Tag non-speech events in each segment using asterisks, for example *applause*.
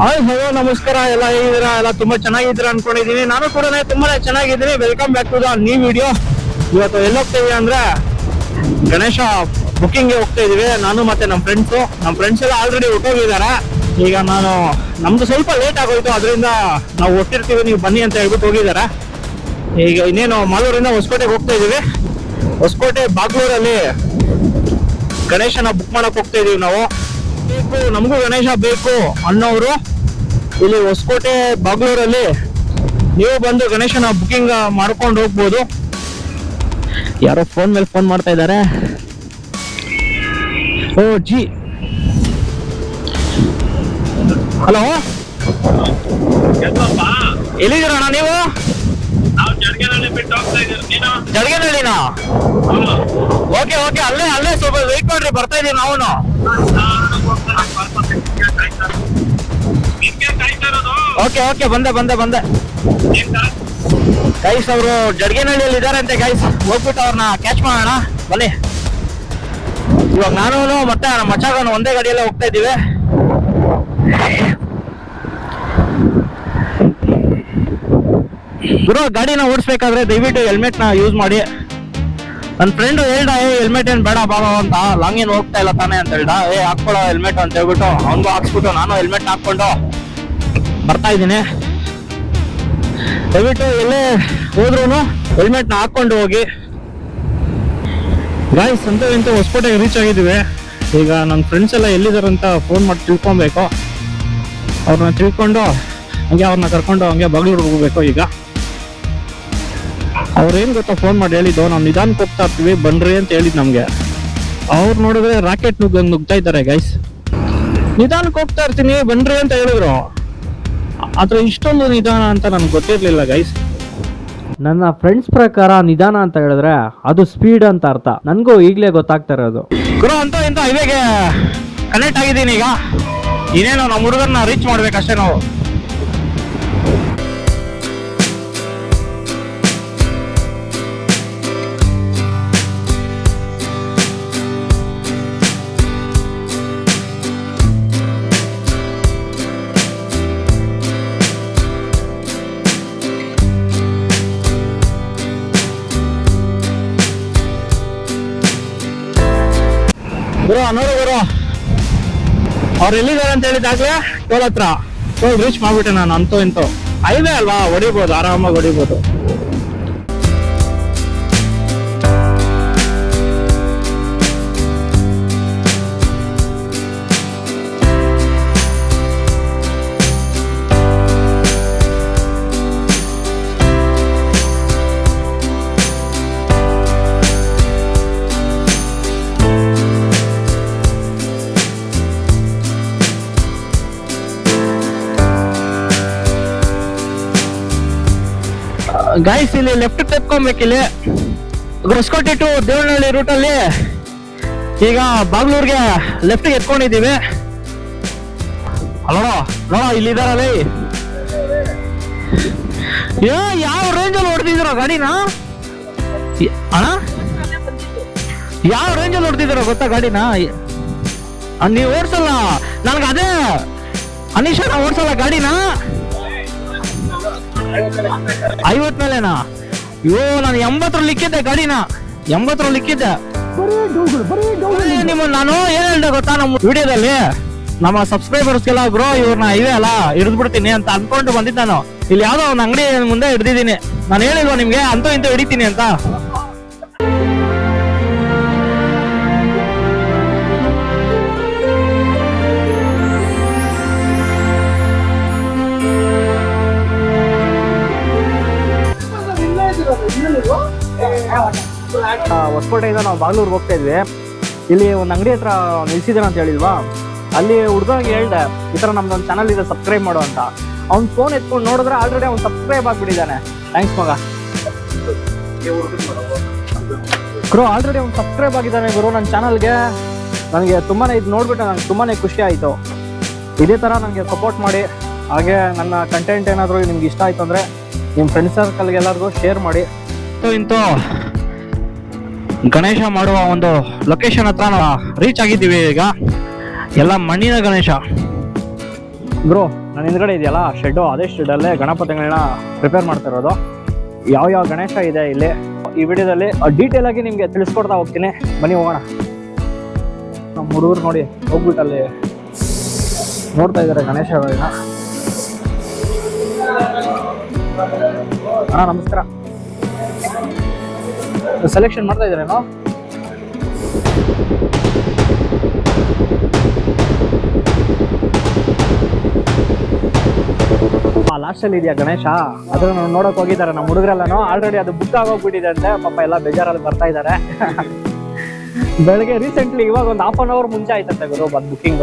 Hi hello ನಮಸ್ಕಾರ. ಎಲ್ಲ ಹೇಗಿದ್ದೀರಾ? ಎಲ್ಲ ತುಂಬಾ ಚೆನ್ನಾಗಿದ್ದೀರಾ ಅನ್ಕೊಂಡಿದೀನಿ ನಾನು ಕೂಡ ತುಂಬಾ ಚೆನ್ನಾಗಿದ್ದೀನಿ. Welcome back to the new video ಇವತ್ತು ಎಲ್ಲಿ ಹೋಗ್ತೀವಿ ಅಂದ್ರೆ ಗಣೇಶ ಬುಕ್ಕಿಂಗ್ ಹೋಗ್ತಾ ಇದೀವಿ ನಾನು ಮತ್ತೆ ನಮ್ಮ ಫ್ರೆಂಡ್ಸು ನಮ್ಮ ಫ್ರೆಂಡ್ಸ್ ಎಲ್ಲ ಆಲ್ರೆಡಿ ಹೊಟ್ಟೋಗಿದ್ದಾರೆ ಈಗ ನಾನು, ನಮ್ದು ಸ್ವಲ್ಪ ಲೇಟ್ ಆಗೋಯ್ತು. ಅದರಿಂದ ನಾವು ಹೊಟ್ಟಿರ್ತೀವಿ ನೀವು ಬನ್ನಿ ಅಂತ ಹೇಳ್ಬಿಟ್ಟು ಹೋಗಿದ್ದಾರೆ. ಈಗ ಇನ್ನೇನು ಮಾಲೂರಿಂದ ಹೊಸಕೋಟೆಗೆ ಹೋಗ್ತಾ ಇದೀವಿ ಹೊಸಕೋಟೆ, ಬಾಗ್ಲೂರಲ್ಲಿ ಗಣೇಶನ ಬುಕ್ ಮಾಡಕ್ ಹೋಗ್ತಾ ಇದೀವಿ ನಾವು. ಬೇಕು ನಮಗೂ ಗಣೇಶ ಬೇಕು ಅನ್ನೋರು ಇಲ್ಲಿ ಹೊಸಕೋಟೆ ಬಾಗ್ಲೂರಲ್ಲಿ ನೀವು ಬಂದು ಗಣೇಶನ ಬುಕಿಂಗ್ ಮಾಡ್ಕೊಂಡು ಹೋಗ್ಬೋದು. ಯಾರೋ ಫೋನ್ ಮೇಲೆ ಫೋನ್ ಮಾಡ್ತಾ ಇದ್ದಾರೆ. ಓ ಜಿ. ಹಲೋ? ಎಲ್ಲಿದ್ದೀರಣ್ಣ ನೀವು? ಜಡಗನಹಳ್ಳಿನ. Okay okay. ಅಲ್ಲೇ ಅಲ್ಲೇ ಸ್ವಲ್ಪ ವೆಯ್ಟ್ ಮಾಡ್ರಿ ಬರ್ತಾ ಇದೀವಿ ನಾವು ಓಕೆ ಓಕೆ ಬಂದೆ ಬಂದೆ ಬಂದೆ. ಗೈಸ್ ಅವರು ಜಡ್ಗೇನಹಳ್ಳಿಯಲ್ಲಿ ಇದಾರೆ ಅಂತೆ ಗೈಸ್ ಹೋಗ್ಬಿಟ್ಟು ಅವ್ರನ್ನ ಕ್ಯಾಚ್ ಮಾಡೋಣ. ಬನ್ನಿ. ಇವಾಗ ನಾನು ಮತ್ತೆ ನಮ್ಮ ಮಚ್ಚಾಗನು ಒಂದೇ ಗಾಡಿಯಲ್ಲೇ ಹೋಗ್ತಾ ಇದ್ದೀವಿ. ಗುರು, ಗಾಡಿನ ಓಡಿಸ್ಬೇಕಾದ್ರೆ ದಯವಿಟ್ಟು ಹೆಲ್ಮೆಟ್ನ ಯೂಸ್ ಮಾಡಿ. ನನ್ನ ಫ್ರೆಂಡ್ ಹೇಳ್ದ, ಏ ಹೆಲ್ಮೆಟ್ ಏನ್ ಬೇಡ, ಬಾಬಾ, ಅಂತ. ಲಾಂಗ್ ಏನ್ ಹೋಗ್ತಾ ಇಲ್ಲ ತಾನೆ, ಅಂತ ಹೇಳ್ದ. ಏ, ಹಾಕ್ಕೊಳ ಹೆಲ್ಮೆಟ್ ಅಂತ ಹೇಳ್ಬಿಟ್ಟು ಅವನಿಗೂ ಹಾಕ್ಸ್ಬಿಟ್ಟು ನಾನು ಹೆಲ್ಮೆಟ್ ಹಾಕೊಂಡು ಬರ್ತಾ ಇದ್ದೀನಿ. ದಯವಿಟ್ಟು ಎಲ್ಲೇ ಹೋದ್ರೂ ಹೆಲ್ಮೆಟ್ನ ಹಾಕೊಂಡು ಹೋಗಿ. ಗಾಯ್ಸ್ ಅಂತ ಇಂತ ರೀಚ್ ಆಗಿದ್ದೀವಿ. ಈಗ ನನ್ನ ಫ್ರೆಂಡ್ಸ್ ಎಲ್ಲ ಎಲ್ಲಿದ್ದಾರೆ ಅಂತ ಫೋನ್ ಮಾಡಿ ತಿಳ್ಕೊಬೇಕು. ಅವ್ರನ್ನ ತಿಳ್ಕೊಂಡು, ಹಂಗೆ ಅವ್ರನ್ನ ಕರ್ಕೊಂಡು ಹಂಗೆ ಬಗ್ಲೂರ್ಗೆ ಹೋಗ್ಬೇಕು ಈಗ. ಅವ್ರೇನು ಗೊತ್ತಾ ಫೋನ್ ಮಾಡಿ ಹೇಳಿದ್ದು? ನಾವು ನಿಧಾನಕ್ಕೆ ಹೋಗ್ತಾ ಇರ್ತೀವಿ ಬನ್ರಿ ಅಂತ ಹೇಳಿದ್ ನಮಗೆ. ಅವ್ರು ನೋಡಿದ್ರೆ ರಾಕೆಟ್ ನುಗ್ಗಂಗೆ ನುಗ್ತಾ ಇದ್ದಾರೆ ಗೈಸ್ ನಿಧಾನಕ್ಕೆ ಹೋಗ್ತಾ ಇರ್ತೀನಿ ಬನ್ರಿ ಅಂತ ಹೇಳಿದ್ರು. ಆದ್ರೆ ಇಷ್ಟೊಂದು ನಿಧಾನ ಅಂತ ನನಗೆ ಗೊತ್ತಿರ್ಲಿಲ್ಲ ಗೈಸ್ ನನ್ನ ಫ್ರೆಂಡ್ಸ್ ಪ್ರಕಾರ ನಿಧಾನ ಅಂತ ಹೇಳಿದ್ರೆ ಅದು ಸ್ಪೀಡ್ ಅಂತ ಅರ್ಥ. ನನಗೂ ಈಗಲೇ ಗೊತ್ತಾಗ್ತಾ ಇರೋದು. ಗುರು ಅಂತ ಇಂತ ಹೈವೇಗೆ ಕನೆಕ್ಟ್ ಆಗಿದ್ದೀನಿ ಈಗ. ಇನ್ನೇನು ನಮ್ಮ ಹುಡುಗರನ್ನ ರೀಚ್ ಮಾಡ್ಬೇಕಷ್ಟೇ ನಾವು. ಅವ್ರು ಎಲ್ಲಿದ್ದಾರೆ ಅಂತ ಹೇಳಿದಾಗ್ಲೇ ಟೋಲ್ ಹತ್ರ. ಟೋಲ್ ರೀಚ್ ಮಾಡ್ಬಿಟ್ಟೆ ನಾನು, ಅಂತೂ ಇಂತೂ. ಹೈವೇ ಅಲ್ವಾ? ಹೊಡಿಬೋದು, ಆರಾಮಾಗಿ ಹೊಡಿಬೋದು. ಗಾಯ್ಸ್ ಇಲ್ಲಿ ಲೆಫ್ಟ್ ತೆಪ್ಕೊಬೇಕು ಇಲ್ಲಿ. ಹೊಸಕೋಟೆ ಟು ದೇವನಹಳ್ಳಿ ರೂಟಲ್ಲಿ ಈಗ ಬಾಗ್ಲೂರ್ಗೆ ಲೆಫ್ಟ್ಗೆ ಎತ್ಕೊಂಡಿದ್ದೀವಿ. ಅಲ್ಲೋ ನೋಡ ಇಲ್ಲಿದಾರಲ್ಲ ಏ, ಯಾವ ರೇಂಜಲ್ಲಿ ಹೊಡೆದಿದ್ದೀರೋ ಗಾಡಿನ? ಅಣ್ಣ? ಯಾವ ರೇಂಜಲ್ಲಿ ಹೊಡೆದಿದ್ದೀರೋ ಗೊತ್ತಾ ಗಾಡಿನ? ನೀವು ಓಡಿಸಲ್ಲ. ನನಗೆ ಅದೇ, ಅನೀಶಾ ಓಡಿಸಲ್ಲ ಗಾಡಿನ. ಐವತ್ ಮೇಲೆನಾ ಅಯ್ಯೋ ನಾನು ಎಂಬತ್ತರಲ್ಲಿ ಇಕ್ಕಿದ್ದೆ ಗಾಡಿನ. ಎಂಬತ್ತರಲ್ಲಿ ಇಕ್ಕಿದ್ದೆ ನಿಮ್ಮ ನಾನು ಏನ್ ಹೇಳ್ದೆ ಗೊತ್ತಾ ನಮ್ಮ ವಿಡಿಯೋದಲ್ಲಿ? ನಮ್ಮ ಸಬ್ಸ್ಕ್ರೈಬರ್ಸ್ ಎಲ್ಲ ಬ್ರೋ ಇವ್ರನ್ನ ಇವೆ ಅಲ್ಲ ಹಿಡಿದು ಬಿಡ್ತೀನಿ ಅಂತ ಅನ್ಕೊಂಡು ಬಂದಿದ್ದೆ ನಾನು. ಇಲ್ಲಿ ಯಾವ್ದೋ ಒಂದು ಅಂಗಡಿ ಮುಂದೆ ಹಿಡ್ದಿದ್ದೀನಿ. ನಾನು ಹೇಳಿಲ್ವಾ ನಿಮ್ಗೆ? ಅಂತೂ ಇಂತೂ ಹಿಡಿತೀನಿ ಅಂತ. ಹೊಸಕೋಟೆಯಿಂದ ನಾವು ಬಾಗ್ಲೂರ್ಗೆ ಹೋಗ್ತಾ ಇದ್ವಿ. ಇಲ್ಲಿ ಒಂದು ಅಂಗಡಿ ಹತ್ರ ನಿಲ್ಸಿದಾರೆ ಅಂತ ಹೇಳಿಲ್ವಾ? ಅಲ್ಲಿ ಹುಡುಗನಿಗೆ ಹೇಳ್ದೆ, ಈ ಥರ ನಮ್ದೊಂದು ಚಾನಲ್ ಇದೆ ಸಬ್ಸ್ಕ್ರೈಬ್ ಮಾಡು ಅಂತ. ಅವ್ನ ಫೋನ್ ಎತ್ಕೊಂಡು ನೋಡಿದ್ರೆ ಆಲ್ರೆಡಿ ಅವ್ನು ಸಬ್ಸ್ಕ್ರೈಬ್ ಆಗ್ಬಿಟ್ಟಿದ್ದಾನೆ. ಥ್ಯಾಂಕ್ಸ್ ಮಗ. ಗುರು ಆಲ್ರೆಡಿ ಅವ್ನು ಸಬ್ಸ್ಕ್ರೈಬ್ ಆಗಿದ್ದಾನೆ ಗುರು ನನ್ನ ಚಾನಲ್ಗೆ ನನಗೆ ತುಂಬಾ ಇದು ನೋಡ್ಬಿಟ್ಟು ನನಗೆ ತುಂಬಾ ಖುಷಿ ಆಯಿತು. ಇದೇ ಥರ ನನಗೆ ಸಪೋರ್ಟ್ ಮಾಡಿ. ಹಾಗೆ ನನ್ನ ಕಂಟೆಂಟ್ ಏನಾದರೂ ನಿಮ್ಗೆ ಇಷ್ಟ ಆಯಿತು ಅಂದರೆ ನಿಮ್ಮ ಫ್ರೆಂಡ್ ಸರ್ಕಲ್ಗೆ ಎಲ್ಲರಿಗೂ ಶೇರ್ ಮಾಡಿ. ಇಂತೂ. ಗಣೇಶ ಮಾಡುವ ಒಂದು ಲೊಕೇಶನ್ ಹತ್ರ ರೀಚ್ ಆಗಿದ್ದೀವಿ ಈಗ. ಎಲ್ಲ ಮಣ್ಣಿನ ಗಣೇಶ. ಬ್ರೋ ನನ್ನ ಹಿಂದ್ಗಡೆ ಇದೆಯಲ್ಲ ಶೆಡ್ಡು ಅದೇ ಶೆಡ್ಡಲ್ಲೇ ಗಣಪತಿಗಳನ್ನ ಪ್ರಿಪೇರ್ ಮಾಡ್ತಾ ಇರೋದು. ಯಾವ ಯಾವ ಗಣೇಶ ಇದೆ ಇಲ್ಲಿ? ಈ ವಿಡಿಯೋದಲ್ಲಿ ಡೀಟೇಲ್ ಆಗಿ ನಿಮಗೆ ತಿಳಿಸ್ಕೊಡ್ತಾ ಹೋಗ್ತೀನಿ. ಬನ್ನಿ ಹೋಗೋಣ. ನಮ್ಮ ಹುಡುಗರು ನೋಡಿ, ಹೋಗ್ಬಿಟ್ಟು ಅಲ್ಲಿ ನೋಡ್ತಾ ಇದ್ದಾರೆ ಗಣೇಶ ಅಣ್ಣ, ನಮಸ್ಕಾರ. ಸೆಲೆಕ್ಷನ್ ಮಾಡ್ತಾ ಇದ್ದೀರೇನೋ ಲಾಸ್ಟ್ ಲಾಸ್ಟಲ್ಲಿ ಇದೆಯಾ ಗಣೇಶ? ಅದನ್ನ ನೋಡಕ್ ಹೋಗಿದ್ದಾರೆ ನಮ್ಮ ಹುಡುಗರೆಲ್ಲನೂ. ಆಲ್ರೆಡಿ ಅದು ಬುಕ್ ಆಗೋಗ್ಬಿಟ್ಟಿದೆ ಅಂತೆ. ಪಾಪ ಎಲ್ಲ ಬೇಜಾರಲ್ಲಿ ಬರ್ತಾ ಇದ್ದಾರೆ. *laughs* ಬೆಳಗ್ಗೆ ರೀಸೆಂಟ್ಲಿ ಇವಾಗ ಒಂದು ಹಾಫ್ ಅನ್ ಅವರ್ ಮುಂಚೆ ಆಯ್ತಂತೆ ಗುರು ಬಂದ್ ಬುಕ್ಕಿಂಗ್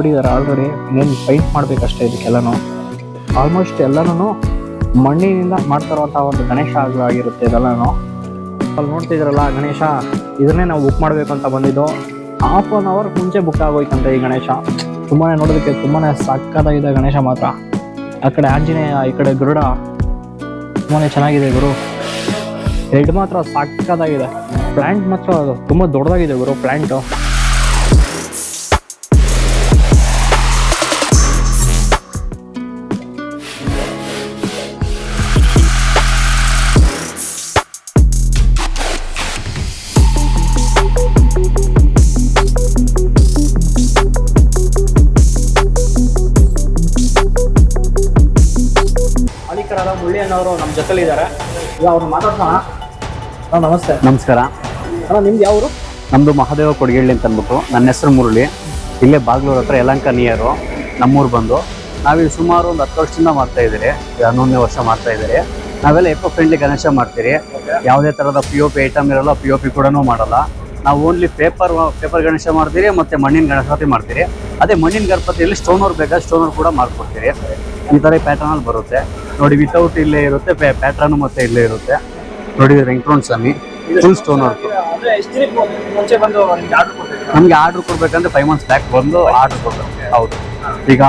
ಇಟ್ಬಿಟ್ಟಿದ್ದಾರೆ ಆಲ್ರೆಡಿ ಇನ್ನೇನು ಪೈಂಟ್ ಮಾಡಬೇಕಷ್ಟೇ ಇದಕ್ಕೆಲ್ಲನೂ. ಆಲ್ಮೋಸ್ಟ್ ಎಲ್ಲನೂ ಮಣ್ಣಿನಿಂದ ಮಾಡ್ತಾರಂಥ ಒಂದು ಗಣೇಶ ಆಗಿರುತ್ತೆ ಇದೆಲ್ಲನೂ. ಅಲ್ಲಿ ನೋಡ್ತಿದ್ರಲ್ಲ ಗಣೇಶ, ಇದನ್ನೇ ನಾವು ಬುಕ್ ಮಾಡಬೇಕು ಅಂತ ಬಂದಿದ್ದು. ಹಾಫ್ ಒನ್ ಅವರ್ ಮುಂಚೆ ಬುಕ್ ಆಗೋಯ್ತಂತೆ ಈ ಗಣೇಶ. ತುಂಬಾ ನೋಡೋದಕ್ಕೆ ತುಂಬಾ ಸಕ್ಕತ್ತಾಗಿದೆ ಗಣೇಶ ಮಾತ್ರ. ಆ ಕಡೆ ಆಂಜನೇಯ, ಈ ಕಡೆ ಗರುಡ. ತುಂಬಾ ಚೆನ್ನಾಗಿದೆ ಗುರು. ಹೆಡ್ ಮಾತ್ರ ಸಕ್ಕತ್ತಾಗಿದೆ. ಪ್ಲ್ಯಾಂಟ್ ಮಾತ್ರ ತುಂಬ ದೊಡ್ಡದಾಗಿದೆ ಗುರು ಪ್ಲಾಂಟು ಮಾಲೀಕರಾದ ಮುಳ್ಳಿಯನ್ನವರು ನಮ್ಮ ಜೊತೆಲಿದ್ದಾರೆ ಈಗ ಅವ್ರನ್ನ ಮಾತಾಡ್ಸೋಣ. ಅಣ್ಣ ನಮಸ್ತೆ. ನಮಸ್ಕಾರ. ಅಣ್ಣ ನಿಮ್ದು ಯಾವರು? ನಮ್ಮದು ಮಹಾದೇವ ಕೊಡಗಿಳ್ಳಿ ಅಂತ ಅಂದ್ಬಿಟ್ಟು ನನ್ನ ಹೆಸರು ಮುರಳಿ. ಇಲ್ಲೇ ಬಾಗ್ಲೂರ್ ಹತ್ರ ಯಲಂಕ ನಿಯರು ನಮ್ಮೂರು ಬಂದು. ನಾವಿಲ್ಲಿ ಸುಮಾರು ಒಂದು ಹತ್ತು ವರ್ಷದಿಂದ ಮಾಡ್ತಾ ಇದ್ದೀರಿ. ಇದು ಹನ್ನೊಂದನೇ ವರ್ಷ ಮಾಡ್ತಾ ಇದ್ದೀರಿ. ನಾವೆಲ್ಲ ಎಕೋ ಫ್ರೆಂಡ್ಲಿ ಗಣೇಶ ಮಾಡ್ತೀರಿ. ಯಾವುದೇ ಥರದ ಪಿ ಓ ಪಿ ಐಟಮ್ ಇರಲ್ಲ ಪಿ ಓ ಪಿ ಕೂಡ ಮಾಡಲ್ಲ. ನಾವು ಓನ್ಲಿ ಪೇಪರ್ ಪೇಪರ್ ಗಣೇಶ ಮಾಡ್ತೀರಿ ಮತ್ತು ಮಣ್ಣಿನ ಗಣಪತಿ ಮಾಡ್ತೀರಿ. ಅದೇ ಮಣ್ಣಿನ ಗಣಪತಿಯಲ್ಲಿ ಸ್ಟೋನ್ ಅವ್ರು ಬೇಕಾದ್ರೆ ಸ್ಟೋನ್ ಅವ್ರು ಕೂಡ ಮಾಡ್ಕೊಡ್ತೀರಿ. ಈ ಥರ ಪ್ಯಾಟರ್ನ್ ಅಲ್ಲಿ ಬರುತ್ತೆ. ನೋಡಿ ವಿತೌಟ್ ಇಲ್ಲೇ ಇರುತ್ತೆ ಪ್ಯಾಟ್ರನ್ ಮತ್ತೆ ಇಲ್ಲೇ ಇರುತ್ತೆ. ನೋಡಿ Venkataramana Swamy full stone work ನಿಮ್ಗೆ ಆರ್ಡರ್ ಕೊಡ್ತೀವಿ ನಮ್ಗೆ ಆರ್ಡರ್ ಕೊಡ್ಬೇಕಂದ್ರೆ ಫೈವ್ ಮಂತ್ಸ್ ಬ್ಯಾಕ್ ಬಂದು ಆರ್ಡರ್ ಕೊಡ್ಬೇಕು ಹೌದು. ಈಗ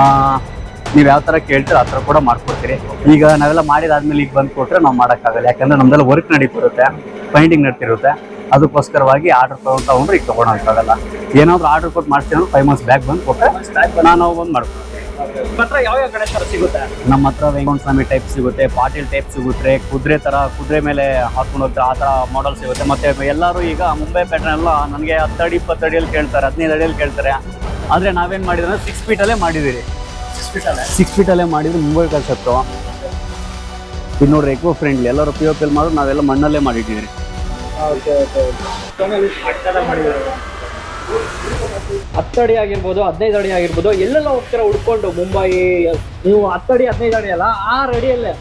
ನೀವು ಯಾವ ತರ ಕೇಳ್ತೀರೋ ಆ ಥರ ಕೂಡ ಮಾಡ್ಕೊಡ್ತೀರಿ. ಈಗ ನಾವೆಲ್ಲ ಮಾಡಿದಾದ್ಮೇಲೆ ಈಗ ಬಂದು ಕೊಟ್ರೆ ನಾವು ಮಾಡೋಕ್ಕಾಗಲ್ಲ. ಯಾಕಂದ್ರೆ ನಮ್ದೆಲ್ಲ ವರ್ಕ್ ನಡೀತಿರುತ್ತೆ ಪೈಂಟಿಂಗ್ ನಡೀತಿರುತ್ತೆ. ಅದಕ್ಕೋಸ್ಕರವಾಗಿ ಆರ್ಡರ್ ತಗೊಂಡು ತಗೊಂಡ್ರೆ ಈಗ ತೊಗೊಳಕ್ಕಾಗಲ್ಲ ಏನಾದರೂ ಆರ್ಡರ್ ಕೊಟ್ಟು ಮಾಡ್ತೀವಿ ಅಂದ್ರೆ ಫೈವ್ ಮಂತ್ಸ್ ಬ್ಯಾಕ್ ಬಂದು ಕೊಟ್ಟರೆ ನಾನು ಬಂದು ಮಾಡ್ಕೊಡ್ತೀನಿ ಮಾತ್ರ ಯಾವ ಯಾವ ಗಣೇಶ ಸಿಗುತ್ತೆ? ನಮ್ಮ ಹತ್ರ ವೆಂಕಟ ಸ್ವಾಮಿ ಟೈಪ್ ಸಿಗುತ್ತೆ ಪಾಟೀಲ್ ಟೈಪ್ ಸಿಗುತ್ತೆ ಕುದುರೆ ತರ ಕುದುರೆ ಮೇಲೆ ಹಾಕೊಂಡು ಹೋಗ್ತಾರೆ ಆ ತರ ಮಾಡಲ್ ಸಿಗುತ್ತೆ. ಮತ್ತೆ ಎಲ್ಲರೂ ಈಗ ಮುಂಬೈ ಪ್ಯಾಟರ್ನ್ ಎಲ್ಲ ನನಗೆ ಹತ್ತಡಿ ಇಪ್ಪತ್ತಡಿಯಲ್ಲಿ ಕೇಳ್ತಾರೆ ಹದಿನೈದು ಅಡಿಯಲ್ಲಿ ಕೇಳ್ತಾರೆ. ಆದ್ರೆ ನಾವೇನ್ ಮಾಡಿದ್ರೆ ಸಿಕ್ಸ್ ಫೀಟಲ್ಲೇ ಮಾಡಿದಿರಿ ಸಿಕ್ಸ್ ಫೀಟಲ್ಲೇ ಮಾಡಿದ್ರು ಮುಂಬೈ ಕಲ್ಸತ್ತು. ಇದು ನೋಡ್ರಿ ಎಕೋ ಫ್ರೆಂಡ್ಲಿ ಎಲ್ಲರೂ ಪಿ ಓ ಪಿ ಮಾಡೋದು ನಾವೆಲ್ಲ ಮಣ್ಣಲ್ಲೇ ಮಾಡಿಟ್ಟಿದ್ದೀರಿ ಹತ್ತು ಅಡಿ ಆಗಿರ್ಬೋದು, ಹದಿನೈದು ಅಡಿ ಆಗಿರ್ಬೋದು, ಎಲ್ಲೆಲ್ಲ ಹೋಗ್ತೀರಾ ಉಡ್ಕೊಂಡು ಮುಂಬೈ, ನೀವು ಹತ್ತಡಿ ಹದಿನೈದು ಅಡಿ ಅಲ್ಲ, ಆರು ಅಡಿಯಲ್ಲೇ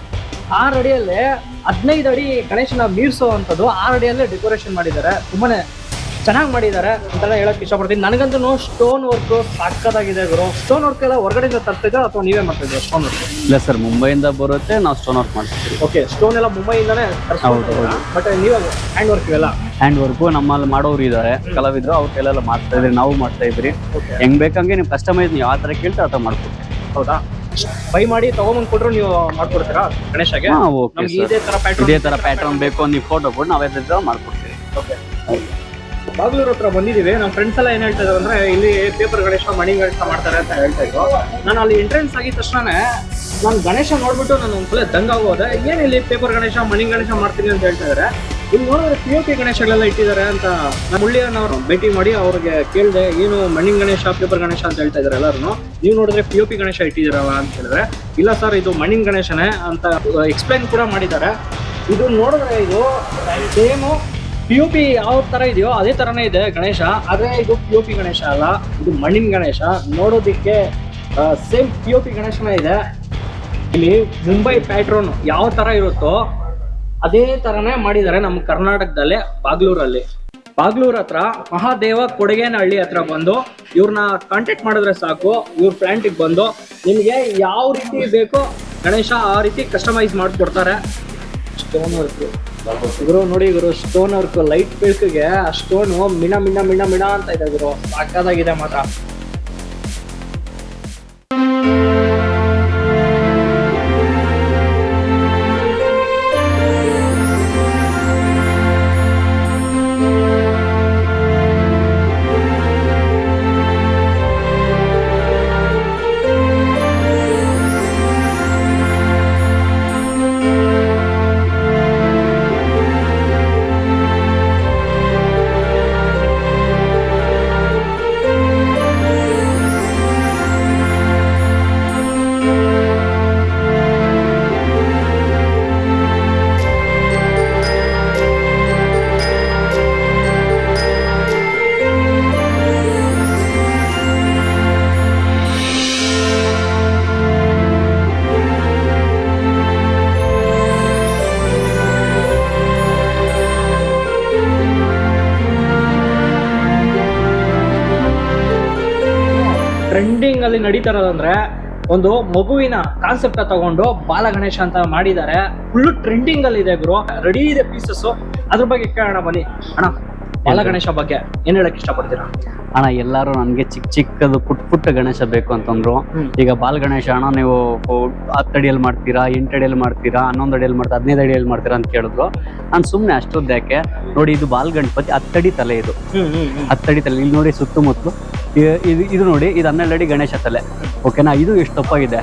ಆರು ಅಡಿಯಲ್ಲೇ ಹದಿನೈದು ಅಡಿ ಗಣೇಶನ ಮೀರ್ಸೋ ಅಂಥದ್ದು ಆರು ಅಡಿಯಲ್ಲೇ ಡೆಕೋರೇಷನ್ ಮಾಡಿದ್ದಾರೆ. ತುಂಬಾನೇ ಚೆನ್ನಾಗಿ ಮಾಡಿದ್ದಾರೆ ಅಂತೆಲ್ಲ ಹೇಳಕ್ ಇಷ್ಟಪಡ್ತೀನಿ. ನನಗಂತೂ ಸ್ಟೋನ್ ವರ್ಕ್ ಸಾಕದಾಗಿದೆ ಗುರು. ಸ್ಟೋನ್ ವರ್ಕ್ ಎಲ್ಲ ಹೊರಗಡೆಯಿಂದ ತರ್ತಿದ್ದ ಅಥವಾ ನೀವೇ ಮಾಡ್ತಿದ್ದೀರಾ ಸ್ಟೋನ್ ವರ್ಕ್ ಇಲ್ಲ ಸರ್ ಮುಂಬೈಯಿಂದ ಬರುತ್ತೆ ನಾವು ಸ್ಟೋನ್ ವರ್ಕ್ ಮಾಡ್ತೀವಿ ಓಕೆ ಸ್ಟೋನ್ ಎಲ್ಲ ಮುಂಬೈಯಿಂದಾನೇ ಹೌದು, ಹೌದು. ಬಟ್ ನೀವೇ ಹ್ಯಾಂಡ್ ವರ್ಕ್ ಇವೆಲ್ಲ? ಹ್ಯಾಂಡ್ ವರ್ಕು ನಮ್ಮಲ್ಲಿ ಮಾಡೋರು ಇದ್ದಾರೆ ಕಲಾವಿದ್ರು ಅವ್ರ ಕೈಲೆಲ್ಲ ಮಾಡ್ತಾ ಇದ್ರಿ ನಾವು ಮಾಡ್ತಾ ಇದ್ರಿ. ಹೆಂಗ್ ಬೇಕಂಗೆ ನೀವು ಕಸ್ಟಮೈಸ್ ನೀವು ಯಾವ ಥರ ಕೇಳ್ತಾ ಆ ಥರ ಮಾಡ್ಕೊಡ್ತೀವಿ. ಹೌದಾ? ಬೈ ಮಾಡಿ ತಗೊಂಡ್ ಕೊಟ್ರು ನೀವು ಮಾಡ್ಕೊಡ್ತೀರಾ ಗಣೇಶಗೆ? ಹಾ ಓಕೆ ನಮ್ಗೆ ಇದೇ ತರ ಪ್ಯಾಟರ್ನ್ ಇದೇ ತರ ಪ್ಯಾಟರ್ನ್ ಬೇಕು ನೀವು ಫೋಟೋ ಕೊಟ್ಟು ನಾವೇ ಥರ ಮಾಡ್ಕೊಡ್ತೀವಿ. ಬಾಗ್ಲೂರ್ ಹತ್ರ ಬಂದಿದ್ದೀವಿ. ನಮ್ಮ ಫ್ರೆಂಡ್ಸ್ ಎಲ್ಲ ಏನ್ ಹೇಳ್ತಾ ಅಂದ್ರೆ, ಇಲ್ಲಿ ಪೇಪರ್ ಗಣೇಶ, ಮಣಿ ಗಣೇಶ ಮಾಡ್ತಾರೆ ಅಂತ ಹೇಳ್ತಾ ಇದ್ರು. ನಾನು ಅಲ್ಲಿ ಎಂಟ್ರೆನ್ಸ್ ಆಗಿದ ತಕ್ಷಣನೇ ನಾನು ಗಣೇಶ ನೋಡ್ಬಿಟ್ಟು ನಾನು ಒಂದ್ಸಲ ದಂಗಾಗೋದೆ ಏನ್ ಇಲ್ಲಿ ಪೇಪರ್ ಗಣೇಶ, ಮಣಿ ಗಣೇಶ ಮಾಡ್ತೀನಿ ಅಂತ ಹೇಳ್ತಾ ಇದಾರೆ. ಇಲ್ಲಿ ನೋಡಿದ್ರೆ ಪಿ ಒ ಪಿ ಗಣೇಶಗಳೆಲ್ಲ ಇಟ್ಟಿದ್ದಾರೆ ಅಂತ ನಮ್ಮ ಅವರು ಭೇಟಿ ಮಾಡಿ ಅವ್ರಿಗೆ ಕೇಳಿದೆ, ಏನು ಮಣ್ಣಿನ ಗಣೇಶ ಪೇಪರ್ ಗಣೇಶ ಅಂತ ಹೇಳ್ತಾ ಇದಾರೆ ಎಲ್ಲರೂ ನೀವು ನೋಡಿದ್ರೆ ಪಿ ಒ ಪಿ ಗಣೇಶ ಇಟ್ಟಿದ್ದೀರಲ್ಲ ಅಂತ ಹೇಳಿದ್ರೆ, ಇಲ್ಲ ಸರ್ ಇದು ಮಣ್ಣಿನ ಗಣೇಶನೇ ಅಂತ ಎಕ್ಸ್ಪ್ಲೈನ್ ಕೂಡ ಮಾಡಿದ್ದಾರೆ. ಇದು ನೋಡಿದ್ರೆ ಇದು ಸೇಮು ಪಿ ಯು ಪಿ ಯಾವ ತರ ಇದೆಯೋ ಅದೇ ತರನೇ ಇದೆ ಗಣೇಶ. ಆದ್ರೆ ಇದು ಪಿ ಯು ಪಿ ಗಣೇಶ ಅಲ್ಲ, ಇದು ಮಣ್ಣಿನ ಗಣೇಶ. ನೋಡೋದಿಕ್ಕೆ ಸೇಮ್ ಪಿ ಯು ಪಿ ಗಣೇಶನೇ ಇದೆ. ಇಲ್ಲಿ ಮುಂಬೈ ಪ್ಯಾಟ್ರೋನ್ ಯಾವ ತರ ಇರುತ್ತೋ ಅದೇ ತರನೇ ಮಾಡಿದ್ದಾರೆ ನಮ್ಮ ಕರ್ನಾಟಕದಲ್ಲೇ, ಬಾಗ್ಲೂರಲ್ಲಿ. ಬಾಗ್ಲೂರ್ ಹತ್ರ ಮಹಾದೇವ ಕೊಡಗೇನಹಳ್ಳಿ ಹತ್ರ ಬಂದು ಇವ್ರನ್ನ ಕಾಂಟ್ಯಾಕ್ಟ್ ಮಾಡಿದ್ರೆ ಸಾಕು, ಇವ್ರ ಪ್ಲಾಂಟಿಗೆ ಬಂದು ನಿಮಗೆ ಯಾವ ರೀತಿ ಬೇಕೋ ಗಣೇಶ ಆ ರೀತಿ ಕಸ್ಟಮೈಸ್ ಮಾಡಿಕೊಡ್ತಾರೆ. ಗುರು, ನೋಡಿ ಗುರು ಸ್ಟೋನ್ ವರ್ಕ್ ಲೈಟ್ ಬೆಳಕಿಗೆ ಆ ಸ್ಟೋನ್ ಮಿಣ ಮಿಣ ಮಿಣ ಮಿಣ ಅಂತ ಇದೆ ಗುರು. ಸಾಕಾದಾಗಿದೆ ಮಾತ್ರ. ನಡೀತಾ ಇರೋದಂದ್ರೆ ಒಂದು ಮಗುವಿನ ಕಾನ್ಸೆಪ್ಟ್ ತಗೊಂಡು ಬಾಲ ಗಣೇಶ ಅಂತ ಮಾಡಿದ್ದಾರೆ. ಫುಲ್ ಟ್ರೆಂಡಿಂಗ್ ಅಲ್ಲಿ ಇದೆ ಗುರು. ರೆಡಿ ಇದೆ ಪೀಸಸ್ ಅದ್ರ ಬಗ್ಗೆ ಕೇಳೋಣ ಬನ್ನಿ. ಅಣ್ಣ ಬಾಲ ಗಣೇಶ ಬಗ್ಗೆ ಏನ್ ಹೇಳಕ್ ಇಷ್ಟಪಡ್ತೀರಾ? ಅಣ್ಣ ಎಲ್ಲರೂ ನನಗೆ ಚಿಕ್ಕ ಚಿಕ್ಕದು ಪುಟ್ ಪುಟ್ಟ ಗಣೇಶ ಬೇಕು ಅಂತಂದ್ರು. ಈಗ ಬಾಲ್ ಗಣೇಶ ಅಣ್ಣ ನೀವು ಹತ್ತು ಅಡಿಯಲ್ಲಿ ಮಾಡ್ತೀರಾ ಎಂಟು ಅಡಿಯಲ್ಲಿ ಮಾಡ್ತೀರಾ ಹನ್ನೊಂದು ಅಡಿಯಲ್ಲಿ ಮಾಡ್ತೀರಾ ಹದಿನೈದು ಅಡಿಯಲ್ಲಿ ಮಾಡ್ತೀರಾ ಅಂತ ಕೇಳಿದ್ರು. ನಾನು ಸುಮ್ಮನೆ ಅಷ್ಟೊದ್ದು ಯಾಕೆ ನೋಡಿ ಇದು ಬಾಲ್ ಗಣಪತಿ ಹತ್ತಡಿ ತಲೆ ಇದು. ಹತ್ತಡಿ ತಲೆ. ಇಲ್ಲಿ ನೋಡಿ ಸುತ್ತಮುತ್ತಲು ಇದು ಇದು ನೋಡಿ, ಇದು ಹನ್ನೆರಡು ಅಡಿ ಗಣೇಶ ತಲೆ. ಓಕೆನಾ ಇದು ಎಷ್ಟು ತಪ್ಪಾಗಿದೆ?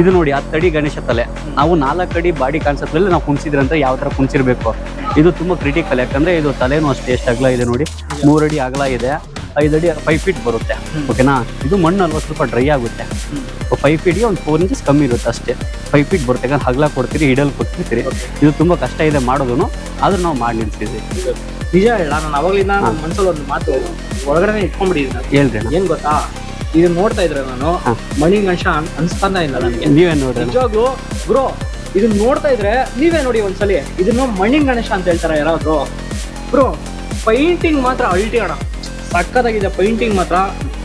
ಇದು ನೋಡಿ ಹತ್ತಡಿ ಗಣೇಶ ತಲೆ. ನಾವು ನಾಲ್ಕು ಅಡಿ ಬಾಡಿ ಕಾನ್ಸೆಪ್ಟಲ್ಲಿ ನಾವು ಕುಣಿಸಿದ್ರೆ ಅಂತ ಯಾವ ಥರ ಕುಣಿಸಿರ್ಬೇಕು? ಇದು ತುಂಬ ಕ್ರಿಟಿಕಲ್ ಯಾಕಂದರೆ ಇದು ತಲೆನೂ ಅಷ್ಟೇ ಎಷ್ಟು ಅಗಲ ಇದೆ ನೋಡಿ. ಮೂರು ಅಡಿ ಅಗಲ ಇದೆ. ಐದು ಅಡಿ ಫೈವ್ ಫೀಟ್ ಬರುತ್ತೆ. ಓಕೆನಾ ಇದು ಮಣ್ಣು ಅಲ್ವಾ, ಸ್ವಲ್ಪ ಡ್ರೈ ಆಗುತ್ತೆ. ಫೈವ್ ಫೀಟ್ಗೆ ಒಂದು ಫೋರ್ ಇಂಚಸ್ ಕಮ್ಮಿ ಇರುತ್ತೆ ಅಷ್ಟೇ. ಫೈವ್ ಫೀಟ್ ಬರುತ್ತೆ, ಯಾಕಂದ್ರೆ ಹಗಲ ಕೊಡ್ತೀರಿ, ಹಿಡಲ್ ಕೊಡ್ತಿರ್ತೀರಿ ಇದು ತುಂಬ ಕಷ್ಟ ಇದೆ ಮಾಡೋದು ಆದರೂ ನಾವು ಮಾಡಿ ನಿಲ್ಸಿದ್ವಿ ನಿಜ ಹೇಳ ನಾನು ಅವಾಗಲಿಂದ ನನ್ನ ಮನಸ್ಸಲ್ಲಿ ಒಂದು ಮಾತು ಒಳಗಡೆ ಇಟ್ಕೊಂಡ್ಬಿಟ್ಟಿದ್ದೀನಿ ಹೇಳ್ರಿ ಅಣ್ಣ. ಏನ್ ಗೊತ್ತಾ? ಇದನ್ನ ನೋಡ್ತಾ ಇದ್ರೆ ನಾನು. ಮಣಿ ಗಣೇಶ ಅನ್- ಅನ್ಸ್ತಾನೆ ಇಲ್ಲ ನನಗೆ. ನೀವೇ ನೋಡ್ರಿ ಅಣ್ಣ. ನಿಜವಾಗ್ಲು ಬ್ರೋ ಇದನ್ನ ನೋಡ್ತಾ ಇದ್ರೆ ನೀವೇ ನೋಡಿ ಒಂದ್ಸಲಿ ಇದನ್ನ ಮಣ್ಣಿನ ಗಣೇಶ ಅಂತ ಹೇಳ್ತಾರ ಯಾರಾದ್ರು. ಬ್ರೋ ಪೈಂಟಿಂಗ್ ಮಾತ್ರ ಅಲ್ಟಿ ಅಣ್ಣ. ಸಕ್ಕತ್ತಾಗಿದೆ ಪೈಂಟಿಂಗ್ ಮಾತ್ರ.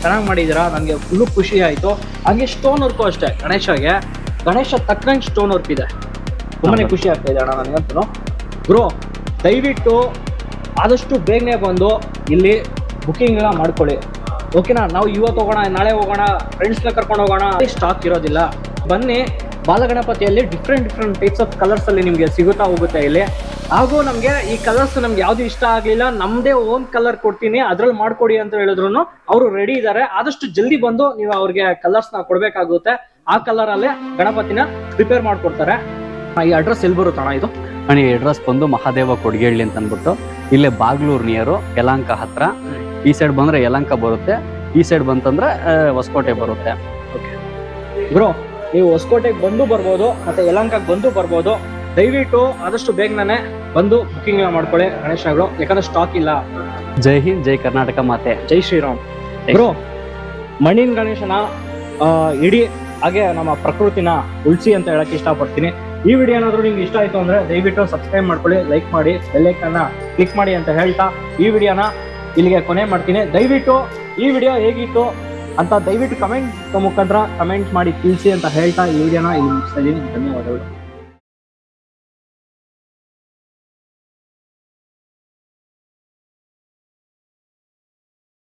ಚೆನ್ನಾಗಿ ಮಾಡಿದಿರಾ ನನಗೆ ಫುಲ್ಲು ಖುಷಿ ಆಯಿತು. ಹಾಗೆ ಸ್ಟೋನ್ ವರ್ಕು ಅಷ್ಟೇ ಗಣೇಶಗೆ ಗಣೇಶ ತಕ್ಕಂಗೆ ಸ್ಟೋನ್ ವರ್ಕ್ ಇದೆ. ತುಂಬಾನೇ ಖುಷಿ ಆಗ್ತಾ ಇದೆ ಅಣ್ಣ ನನಗಂತೂ. ಬ್ರೋ ದಯವಿಟ್ಟು ಆದಷ್ಟು ಬೇಗನೆ ಬಂದು ಇಲ್ಲಿ ಬುಕ್ಕಿಂಗ್ ಎಲ್ಲ ಮಾಡ್ಕೊಳ್ಳಿ. ಓಕೆನಾ? ನಾವು ಇವತ್ತು ಹೋಗೋಣ, ನಾಳೆ ಹೋಗೋಣ ಫ್ರೆಂಡ್ಸ್ನ ಕರ್ಕೊಂಡು ಹೋಗೋಣ. ಸ್ಟಾಕ್ ಇರೋದಿಲ್ಲ. ಬನ್ನಿ, ಬಾಲಗಣಪತಿಯಲ್ಲಿ different different types of colours ಅಲ್ಲಿ ನಿಮಗೆ ಸಿಗುತ್ತಾ ಹೋಗುತ್ತೆ ಇಲ್ಲಿ. ಹಾಗೂ ನಮಗೆ ಈ ಕಲರ್ಸ್ ನಮ್ಗೆ ಯಾವುದು ಇಷ್ಟ ಆಗಲಿಲ್ಲ ನಮ್ಮದೇ ಓನ್ ಕಲರ್ ಕೊಡ್ತೀನಿ, ಅದ್ರಲ್ಲಿ ಮಾಡ್ಕೊಡಿ ಅಂತ ಹೇಳಿದ್ರು ಅವರು ರೆಡಿ ಇದ್ದಾರೆ ಆದಷ್ಟು ಜಲ್ದಿ ಬಂದು ನೀವು ಅವ್ರಿಗೆ ಕಲರ್ಸ್ನ ಕೊಡಬೇಕಾಗುತ್ತೆ. ಆ ಕಲರ್ ಅಲ್ಲೇ ಗಣಪತಿನ ಪ್ರಿಪೇರ್ ಮಾಡ್ಕೊಡ್ತಾರೆ. ಈ ಅಡ್ರೆಸ್ ಎಲ್ಲಿ ಬರುತ್ತಣ್ಣ ಇದು? ಈ ಅಡ್ರೆಸ್ ಬಂದು ಮಹಾದೇವ ಕೊಡ್ಗೇಳ್ಳಿ ಅಂತ ಅಂದ್ಬಿಟ್ಟು ಇಲ್ಲೇ ಬಾಗ್ಲೂರು ನಿಯರು ಯಲಂಕ ಹತ್ರ. ಈ ಸೈಡ್ ಬಂದ್ರೆ ಯಲಂಕ ಬರುತ್ತೆ. ಈ ಸೈಡ್ ಬಂತಂದ್ರೆ ಹೊಸಕೋಟೆ ಬರುತ್ತೆ. ಬ್ರೋ ನೀವು ಹೊಸಕೋಟೆಗೆ ಬಂದು ಬರ್ಬೋದು ಮತ್ತೆ ಯಲಂಕಕ್ಕೆ ಬಂದು ಬರ್ಬೋದು. ದಯವಿಟ್ಟು ಆದಷ್ಟು ಬೇಗನೆ ಬಂದು ಬುಕ್ಕಿಂಗ್ ಮಾಡ್ಕೊಳ್ಳಿ ಗಣೇಶಗಳು ಯಾಕಂದ್ರೆ ಸ್ಟಾಕ್ ಇಲ್ಲ. ಜೈ ಹಿಂದ್ ಜೈ ಕರ್ನಾಟಕ ಮಾತೆ. ಜೈ ಶ್ರೀರಾಮ್. ಬ್ರೋ ಮಣ್ಣಿನ ಗಣೇಶನ ಇಡೀ ಹಾಗೆ ನಮ್ಮ ಪ್ರಕೃತಿನ ಉಳಿಸಿ ಅಂತ ಹೇಳಕ್ ಇಷ್ಟಪಡ್ತೀನಿ. ಈ ವಿಡಿಯೋ ಏನಾದರೂ ನಿಮ್ಗೆ ಇಷ್ಟ ಆಯ್ತು ಅಂದ್ರೆ ದಯವಿಟ್ಟು ಸಬ್ಸ್ಕ್ರೈಬ್ ಮಾಡ್ಕೊಳ್ಳಿ ಲೈಕ್ ಮಾಡಿ ಬೆಲ್ಲೈಕನ್ನ ಕ್ಲಿಕ್ ಮಾಡಿ ಅಂತ ಹೇಳ್ತಾ ಈ ವಿಡಿಯೋನ ಇಲ್ಲಿಗೆ ಕೊನೆ ಮಾಡ್ತೀನಿ. ದಯವಿಟ್ಟು ಈ ವಿಡಿಯೋ ಹೇಗಿತ್ತು ಅಂತ ದಯವಿಟ್ಟು ಕಮೆಂಟ್ ಮುಖಾಂತರ ಕಮೆಂಟ್ ಮಾಡಿ ತಿಳಿಸಿ ಅಂತ ಹೇಳ್ತಾ ಈ ವಿಡಿಯೋನ ಇಲ್ಲಿ ಮುಗಿಸ್ತಾ ಇದ್ದೀನಿ. ಧನ್ಯವಾದಗಳು.